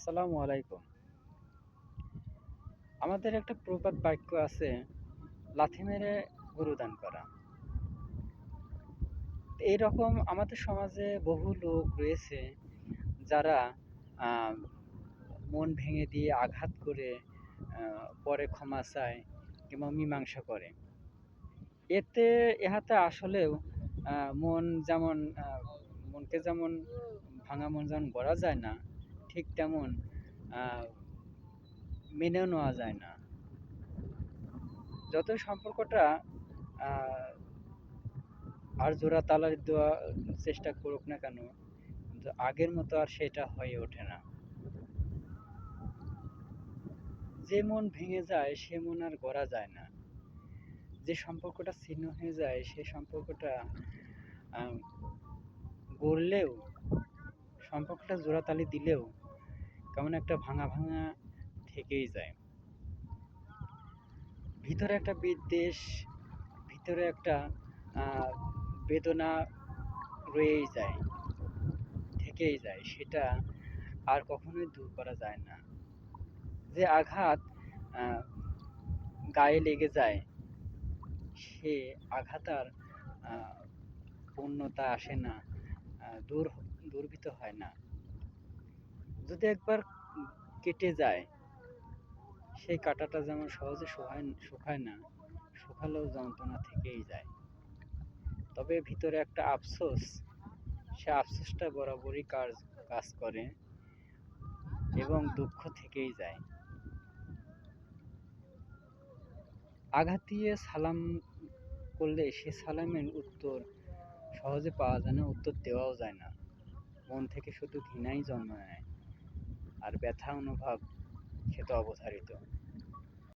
আসসালামু আলাইকুম। আমাদের একটা প্রবাদ বাক্য আছে, লাথি মেরে গরু দান করা। এইরকম আমাদের সমাজে বহু লোক রয়েছে যারা মন ভেঙে দিয়ে আঘাত করে পরে ক্ষমা চায় কিংবা মীমাংসা করে। এতে ইহাতে আসলেও মন যেমন মনকে যেমন ভাঙা মন যেমন গড়া যায় না ঠিক তেমন মেনেও নেওয়া যায় না। যত সম্পর্কটা আর জোড়া তালা দেওয়া চেষ্টা করুক না কেন আগের মতো আর সেটা হয়ে ওঠে না। যে মন ভেঙে যায়, সে মন আর গড়া যায় না। যে সম্পর্কটা ছিন্ন হয়ে যায় সেই সম্পর্কটা গড়লেও, সম্পর্কটা জোড়াতালি দিলেও কেমন একটা ভাঙা ভাঙা থেকেই যায়। ভিতরে একটা বিদ্বেষ, ভিতরে একটা বেদনা রয়েই যায়, থেকেই যায়, সেটা আর কখনোই দূর করা যায় না। যে আঘাত গায়ে লেগে যায়, সে আঘাত আর পূর্ণতা আসে না দূর, দূরভীত হয় না। যদি একবার কেটে যায়, সেই কাঁটাটা যেমন সহজে শুকায় শুকায় না, শুকালেও যন্ত্রণা থেকেই যায়। তবে ভিতরে একটা আফসোস, সে আফসোসটা বরাবরই কাজ কাজ করে এবং দুঃখ থেকেই যায়। আঘাত দিয়ে সালাম করলে সে সালামের উত্তর সহজে পাওয়া যায় না, উত্তর দেওয়াও যায় না। মন থেকে শুধু ঘৃণাই জন্ম নেয়। আর ব্যথা অনুভব ক্ষেত অবধারিত।